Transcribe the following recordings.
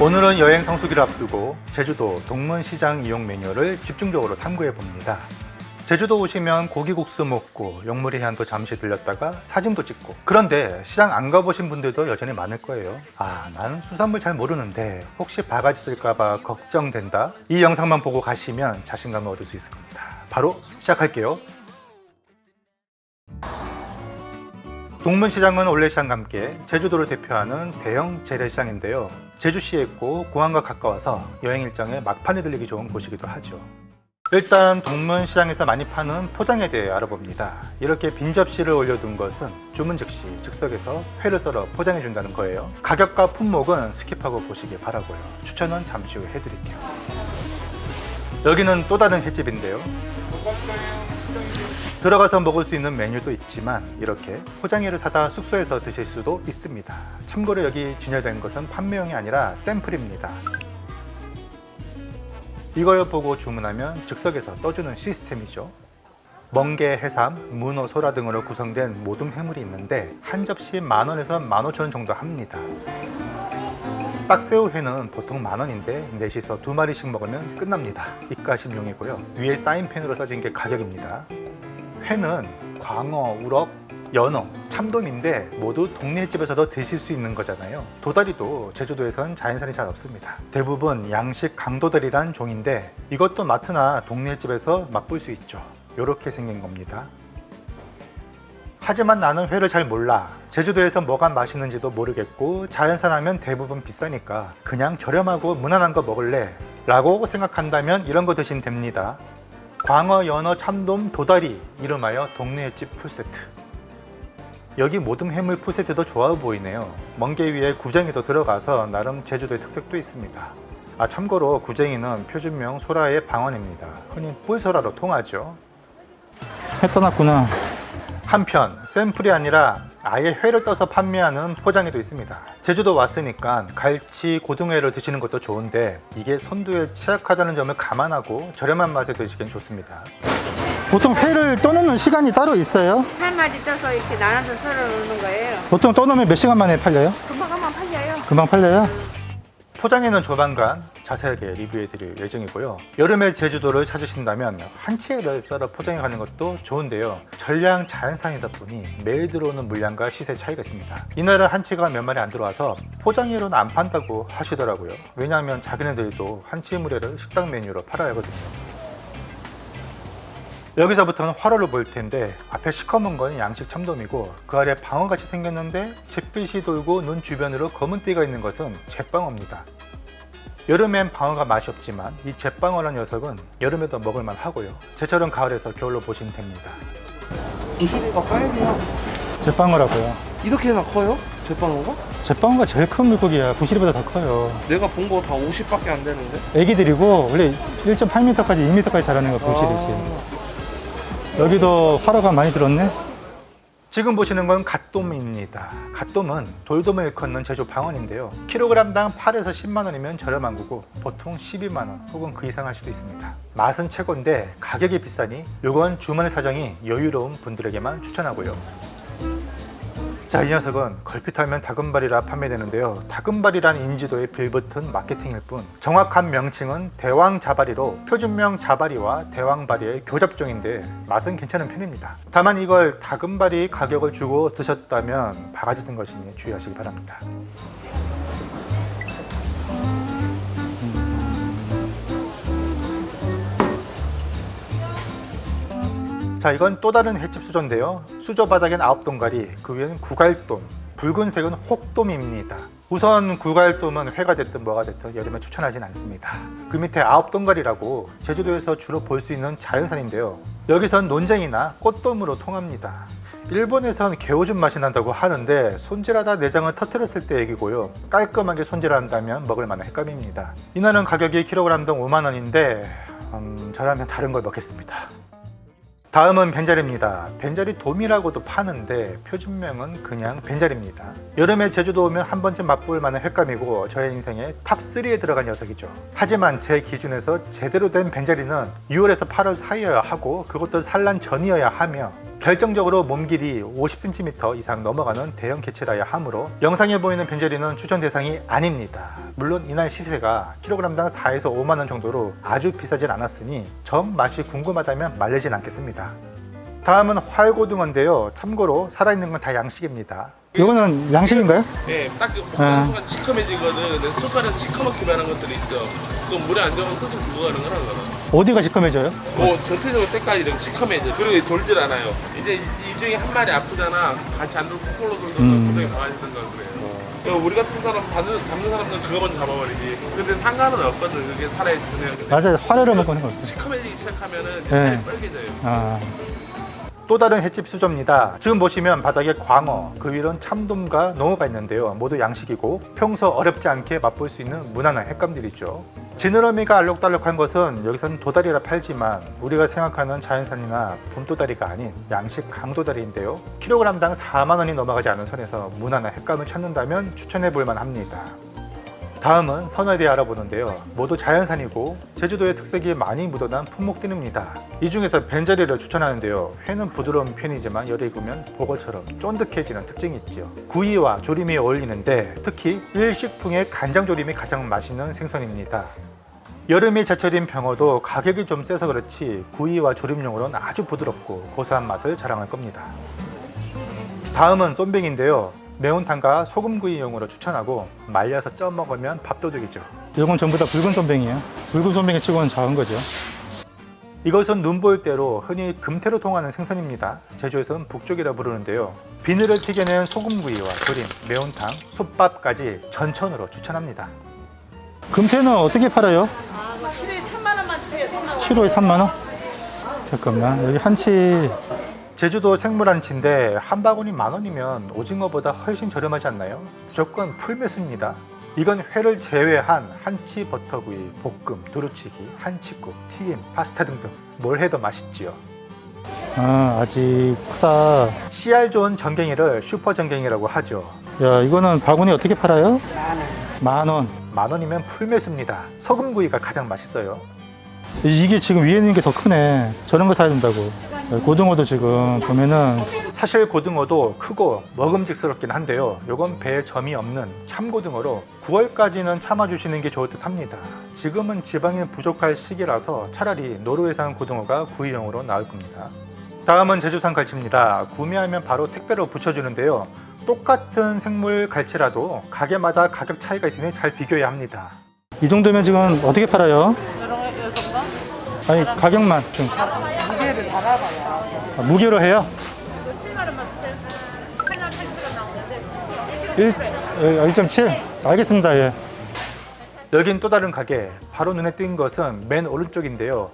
오늘은 여행 성수기를 앞두고 제주도 동문시장 이용 메뉴를 집중적으로 탐구해 봅니다. 제주도 오시면 고기국수 먹고 용무리 해안도 잠시 들렸다가 사진도 찍고. 그런데 시장 안 가보신 분들도 여전히 많을 거예요. 아 나는 수산물 잘 모르는데 혹시 바가지 쓸까봐 걱정된다. 이 영상만 보고 가시면 자신감을 얻을 수 있을 겁니다. 바로 시작할게요 동문시장은 올레시장과 함께 제주도를 대표하는 대형 재래시장인데요. 제주시에 있고 공항과 가까워서 여행 일정에 막판에 들리기 좋은 곳이기도 하죠. 일단 동문시장에서 많이 파는 포장에 대해 알아봅니다. 이렇게 빈 접시를 올려둔 것은 주문 즉시 즉석에서 회를 썰어 포장해 준다는 거예요. 가격과 품목은 스킵하고 보시길 바라고요. 추천은 잠시 후 해드릴게요. 여기는 또 다른 횟집인데요. 들어가서 먹을 수 있는 메뉴도 있지만 이렇게 포장회를 사다 숙소에서 드실 수도 있습니다. 참고로 여기 진열된 것은 판매용이 아니라 샘플입니다. 이걸 보고 주문하면 즉석에서 떠주는 시스템이죠. 멍게, 해삼, 문어, 소라 등으로 구성된 모든 해물이 있는데 한 접시 만 원에서 만 오천 원 정도 합니다. 딱새우 회는 보통 만 원인데 넷이서 두 마리씩 먹으면 끝납니다. 입가심용이고요. 위에 사인펜으로 써진 게 가격입니다. 회는 광어, 우럭, 연어, 참돔인데 모두 동네 집에서도 드실 수 있는 거잖아요. 도다리도 제주도에선 자연산이 잘 없습니다. 대부분 양식 강도다리란 종인데 이것도 마트나 동네 집에서 맛볼 수 있죠. 이렇게 생긴 겁니다. 하지만 나는 회를 잘 몰라. 제주도에서 뭐가 맛있는지도 모르겠고 자연산 하면 대부분 비싸니까 그냥 저렴하고 무난한 거 먹을래. 라고 생각한다면 이런 거 드시면 됩니다. 광어, 연어, 참돔, 도다리 이름하여 동네 집 풀세트 여기 모든 해물 풀세트도 좋아 보이네요 멍게 위에 구쟁이도 들어가서 나름 제주도의 특색도 있습니다 아 참고로 구쟁이는 표준명 소라의 방언입니다 흔히 뿔소라로 통하죠 해 떠났구나. 한편 샘플이 아니라 아예 회를 떠서 판매하는 포장에도 있습니다. 제주도 왔으니까 갈치, 고등회를 드시는 것도 좋은데 이게 선도에 취약하다는 점을 감안하고 저렴한 맛에 드시기엔 좋습니다. 보통 회를 떠놓는 시간이 따로 있어요? 한 마리 떠서 이렇게 나눠서 썰어 놓는 거예요. 보통 떠놓으면 몇 시간 만에 팔려요? 금방 금방 팔려요. 금방 팔려요? 포장에는 조만간 자세하게 리뷰해 드릴 예정이고요. 여름에 제주도를 찾으신다면 한치를 썰어 포장해 가는 것도 좋은데요. 전량 자연산이다 보니 매일 들어오는 물량과 시세 차이가 있습니다. 이날은 한치가 몇 마리 안 들어와서 포장해로는 안 판다고 하시더라고요. 왜냐하면 자기네들도 한치 물회를 식당 메뉴로 팔아야 하거든요. 여기서부터는 화로를 볼 텐데 앞에 시커먼 건 양식 참돔이고 그 아래 방어같이 생겼는데 잿빛이 돌고 눈 주변으로 검은 띠가 있는 것은 잿방어입니다. 여름엔 방어가 맛이 없지만 이 잿방어라는 녀석은 여름에도 먹을만 하고요. 제철은 가을에서 겨울로 보시면 됩니다. 부시리가 커야 돼요. 제빵어라고요. 이렇게나 커요? 제빵어가? 제빵어가 제일 큰 물고기야. 부시리보다 더 커요. 내가 본 거 다 50밖에 안 되는데. 애기들이고 원래 1.8m까지 2m까지 자라는 거 부시리지. 아, 여기도 화로가 많이 들었네? 지금 보시는 건 갓돔입니다. 갓돔은 돌돔을 일컫는 제주 방언인데요. 킬로그램당 8에서 10만 원이면 저렴한 거고 보통 12만 원 혹은 그 이상 할 수도 있습니다. 맛은 최고인데 가격이 비싸니 이건 주머니 사정이 여유로운 분들에게만 추천하고요. 자, 이 녀석은 걸핏하면 다금발이라 판매되는데요. 다금발이라는 인지도에 빌붙은 마케팅일 뿐 정확한 명칭은 대왕자바리로 표준명 자바리와 대왕바리의 교잡종인데 맛은 괜찮은 편입니다. 다만 이걸 다금바리 가격을 주고 드셨다면 바가지 쓴 것이니 주의하시기 바랍니다. 자, 이건 또 다른 횟집 수조인데요. 수조 바닥엔 아홉 동가리, 그 위에는 구갈돔, 붉은색은 혹돔입니다. 우선 구갈돔은 회가 됐든 뭐가 됐든 여름에 추천하진 않습니다. 그 밑에 아홉 동가리라고 제주도에서 주로 볼 수 있는 자연산인데요. 여기선 논쟁이나 꽃돔으로 통합니다. 일본에선 개오줌 맛이 난다고 하는데 손질하다 내장을 터뜨렸을 때 얘기고요. 깔끔하게 손질한다면 먹을 만한 횟감입니다. 이날은 가격이 킬로그램당 5만 원인데 음, 저라면 다른 걸 먹겠습니다. 다음은 벤자리입니다. 벤자리 돔이라고도 파는데 표준명은 그냥 벤자리입니다. 여름에 제주도 오면 한 번쯤 맛볼 만한 횟감이고 저의 인생의 탑3에 들어간 녀석이죠. 하지만 제 기준에서 제대로 된 벤자리는 6월에서 8월 사이여야 하고 그것도 산란 전이어야 하며 결정적으로 몸 길이 50cm 이상 넘어가는 대형 개체라야 하므로 영상에 보이는 벤제리는 추천 대상이 아닙니다. 물론 이날 시세가 킬로그램당 4에서 5만 원 정도로 아주 비싸진 않았으니 정 맛이 궁금하다면 말리진 않겠습니다. 다음은 활고등어인데요. 참고로 살아있는 건 다 양식입니다. 이거는 양식인가요? 네, 딱그 아. 먹는 순간 시커매지거든. 내 손가락 시커멓게 변한 것들이 있어. 그 물에 안 들어가면 끝을 죽어가는 거라 그거는. 어디가 시커매져요? 뭐 전체적으로 때까지 이렇게 시커매져. 그리고 돌질 않아요. 이제 이, 이 중에 한 마리 아프잖아. 같이 안 돌고 폴로 돌던가 음. 구덩이 박아지던가 그래요. 우리 같은 사람 잡는, 잡는 사람들은 그거 먼저 잡아버리지. 근데 상관은 없거든. 그게 살아있는 그냥. 맞아요. 화려를 먹고 하는 거 없어요. 시커매지기 시작하면은 네. 빨개져요. 아, 또 다른 횟집 수조입니다. 지금 보시면 바닥에 광어, 그 위로는 참돔과 농어가 있는데요. 모두 양식이고 평소 어렵지 않게 맛볼 수 있는 무난한 횟감들이죠. 지느러미가 알록달록한 것은 여기서는 도다리라 팔지만 우리가 생각하는 자연산이나 봄도다리가 아닌 양식 강도다리인데요. 킬로그램당 4만 원이 넘어가지 않은 선에서 무난한 횟감을 찾는다면 추천해 볼 만합니다. 다음은 선어에 대해 알아보는데요. 모두 자연산이고 제주도의 특색이 많이 묻어난 품목들입니다. 이 중에서 벤자리를 추천하는데요. 회는 부드러운 편이지만 열에 익으면 보거처럼 쫀득해지는 특징이 있죠. 구이와 조림이 어울리는데 특히 일식풍의 간장 조림이 가장 맛있는 생선입니다. 여름이 제철인 병어도 가격이 좀 세서 그렇지 구이와 조림용으로는 아주 부드럽고 고소한 맛을 자랑할 겁니다. 다음은 쏨뱅인데요. 매운탕과 소금구이용으로 추천하고 말려서 쪄 먹으면 밥도둑이죠. 이건 전부 다 붉은 손뱅이에요. 붉은 손뱅이 치고는 작은 거죠. 이것은 눈보일 대로 흔히 금태로 통하는 생선입니다. 제주에서는 북쪽이라 부르는데요. 비늘을 튀겨낸 소금구이와 조림, 매운탕, 솥밥까지 전천으로 추천합니다. 금태는 어떻게 팔아요? 아, 뭐 키로에 3만 원만 주세요. 3만 원. 키로에 3만 원? 잠깐만 여기 한치 제주도 생물한치인데 한 바구니 만 원이면 오징어보다 훨씬 저렴하지 않나요? 무조건 풀매수입니다. 이건 회를 제외한 한치 버터구이, 볶음, 두루치기, 한치국, 튀김, 파스타 등등 뭘 해도 맛있지요. 아, 아직 크다. CR 좋은 전갱이를 슈퍼 전갱이라고 하죠. 야 이거는 바구니 어떻게 팔아요? 만 원. 만 원이면 풀매수입니다. 소금구이가 가장 맛있어요. 이게 지금 위에 있는 게 더 크네. 저런 거 사야 된다고. 고등어도 지금 보면은 사실 고등어도 크고 먹음직스럽긴 한데요. 요건 배에 점이 없는 참고등어로 9월까지는 참아주시는 게 좋을 듯 합니다. 지금은 지방이 부족할 시기라서 차라리 노르웨산 고등어가 구이용으로 나올 겁니다. 다음은 제주산 갈치입니다. 구매하면 바로 택배로 붙여주는데요. 똑같은 생물 갈치라도 가게마다 가격 차이가 있으니 잘 비교해야 합니다. 이 정도면 지금 어떻게 팔아요? 아니 가격만 좀. 아, 무게로 해요? 1, 1.7 알겠습니다 예. 여긴 또 다른 가게. 바로 눈에 띈 것은 맨 오른쪽인데요.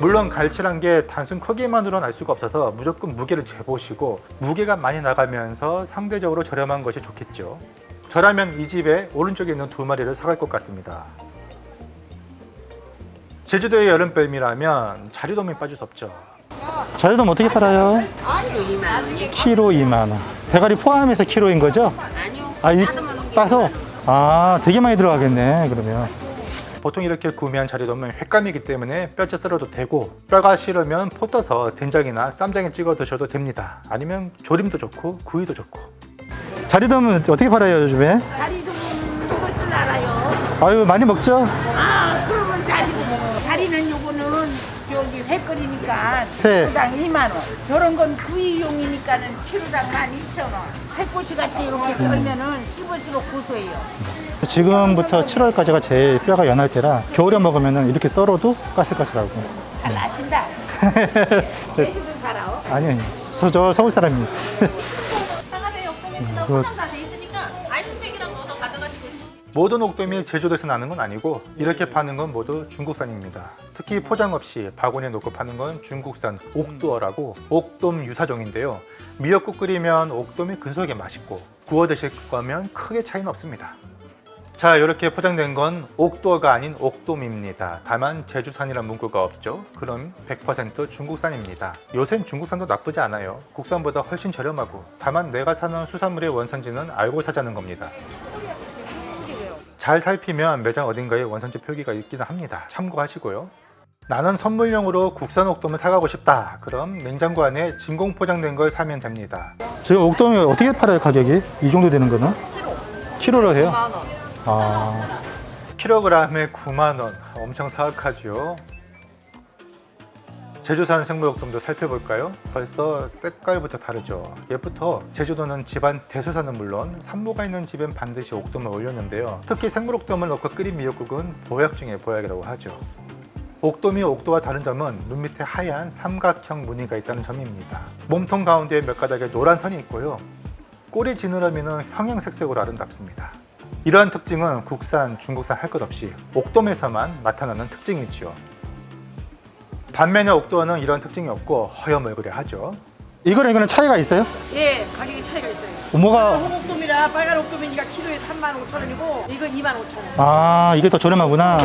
물론 갈치란 게 단순 크기만으로는 알 수가 없어서 무조건 무게를 재보시고 무게가 많이 나가면서 상대적으로 저렴한 것이 좋겠죠. 저라면 이 집에 오른쪽에 있는 두 마리를 사갈 것 같습니다. 제주도의 여름뱀이라면 자리돔이 빠질 수 없죠. 자리돔 어떻게 팔아요? 키로 2만 원 대가리 포함해서 키로인 거죠? 아니요. 아, 이, 따서? 아 되게 많이 들어가겠네 그러면 보통 이렇게 구매한 자리돔은 횟감이기 때문에 뼈째 썰어도 되고 뼈가 싫으면 포 떠서 된장이나 쌈장에 찍어 드셔도 됩니다. 아니면 조림도 좋고 구이도 좋고 자리돔은 어떻게 팔아요 요즘에? 좀 먹을 줄 알아요. 아유 많이 먹죠? 아, 그러면 다리도 먹어. 다리는 요거는 여기 회거리니까 회. 키로당 2만 원. 저런 건 구이용이니까는 키로당 12,000원. 새꼬시 같이 이렇게 썰면은 씹을수록 고소해요. 지금부터 7월까지가 제일 뼈가 연할 때라 겨울에 먹으면 이렇게 썰어도 까슬까슬하고 잘 아신다. 저- 제주도 살아. 아니 서, 저 서울 사람입니다. 그거- 포장 다돼 있으니까 아이스팩이랑 넣어서 가져가시고 모든 옥돔이 제주도에서 나는 건 아니고 이렇게 파는 건 모두 중국산입니다. 특히 포장 없이 바구니에 놓고 파는 건 중국산 옥두어라고 옥돔 유사종인데요. 미역국 끓이면 옥돔이 근소하게 맛있고 구워 드실 거면 크게 차이는 없습니다. 자 이렇게 포장된 건 옥두어가 아닌 옥돔입니다. 다만 제주산이란 문구가 없죠. 그럼 100% 중국산입니다. 요샌 중국산도 나쁘지 않아요. 국산보다 훨씬 저렴하고 다만 내가 사는 수산물의 원산지는 알고 사자는 겁니다. 잘 살피면 매장 어딘가에 원산지 표기가 있기는 합니다. 참고하시고요. 나는 선물용으로 국산 옥돔을 사가고 싶다. 그럼 냉장고 안에 진공 포장된 걸 사면 됩니다. 지금 옥돔이 어떻게 팔아요 가격이? 이 정도 되는 거는? 키로로 해요? 9만 원. 아 킬로그램에 9만 원. 엄청 사악하죠. 제주산 생물옥돔도 살펴볼까요? 벌써 색깔부터 다르죠. 예부터 제주도는 집안 대수산은 물론 산모가 있는 집엔 반드시 옥돔을 올렸는데요. 특히 생물옥돔을 넣고 끓인 미역국은 보약 중에 보약이라고 하죠. 옥돔이 옥도와 다른 점은 눈 밑에 하얀 삼각형 무늬가 있다는 점입니다. 몸통 가운데에 몇 가닥의 노란 선이 있고요. 꼬리 지느러미는 형형색색으로 아름답습니다. 이러한 특징은 국산, 중국산 할 것 없이 옥돔에서만 나타나는 특징이지요. 반면에 옥도어는 이런 특징이 없고 얼굴에 하죠. 이거랑 이거는 차이가 있어요? 예, 가격이 차이가 있어요. 뭐가 홍옥돔이라 빨간 옥돔이니까 키로에 3만 5천 원이고 이건 2만 5천 원. 아 이게 더 저렴하구나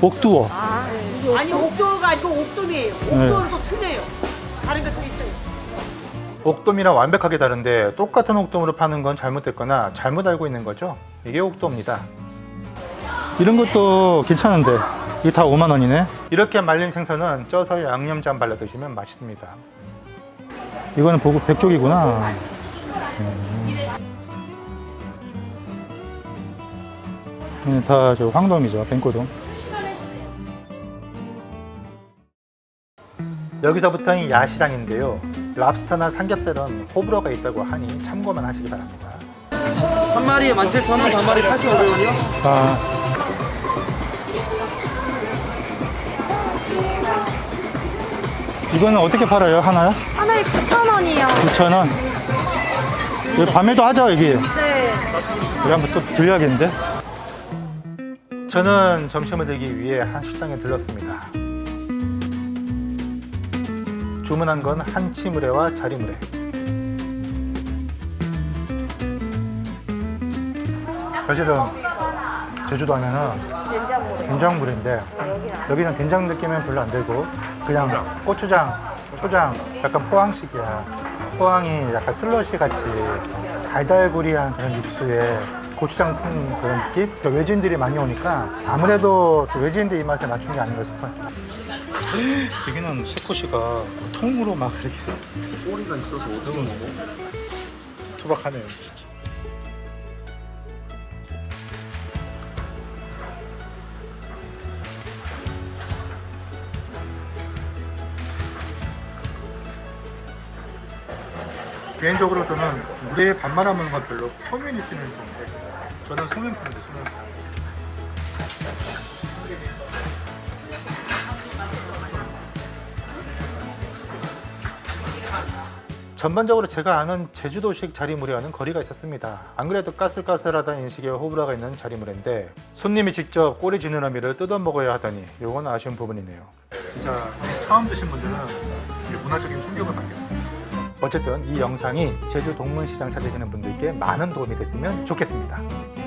옥두어 아니 옥돔가 아니고 옥돔이에요. 옥돔은 또 틀려요. 옥돔이랑 완벽하게 다른데 똑같은 옥돔으로 파는 건 잘못됐거나 잘못 알고 있는 거죠. 이게 옥돔입니다. 이런 것도 괜찮은데 이게 다 5만 원이네 이렇게 말린 생선은 쪄서 양념장 발라 드시면 맛있습니다. 이거는 보고 백쪽이구나 음. 다저 황돔이죠 뱅꼬돔 여기서부터는 야시장인데요. 랍스터나 삼겹살은 호불호가 있다고 하니 참고만 하시기 바랍니다. 한 마리에 17,000원, 반 마리 8,500원이요? 아 이거는 어떻게 팔아요 하나요? 하나에 9,000원이요. 9,000원 여기 밤에도 하죠 여기 네. 여기 한번 또 들려야겠는데 저는 점심을 들기 위해 한 식당에 들렀습니다. 주문한 건 한치물회와 자리물회. 사실은 제주도 하면은 된장물인데 여기는 된장 느낌은 별로 안 들고 그냥 고추장, 초장, 약간 포항식이야. 포항이 약간 슬러시 같이 달달구리한 그런 육수에 고추장 푼 그런 느낌? 그러니까 외지인들이 많이 오니까 아무래도 좀 외지인들 입맛에 맞춘 게 아닌가 싶어요. 여기는 새꼬시가 통으로 막 이렇게 꼬리가 있어서 어디서 먹어? 투박하네요, 진짜. 개인적으로 저는 물에 먹는 건 별로 소면 있으면 좋은데 저는 소면 파는데 소면 전반적으로 제가 아는 제주도식 자리무례와는 거리가 있었습니다. 안 그래도 까슬까슬하다는 인식에 호불호가 있는 자리무례인데 손님이 직접 꼬리 지느러미를 뜯어 먹어야 하다니 이건 아쉬운 부분이네요. 진짜 처음 드신 분들은 문화적인 충격을 받겠어요. 어쨌든 이 영상이 제주 동문시장 찾으시는 분들께 많은 도움이 됐으면 좋겠습니다.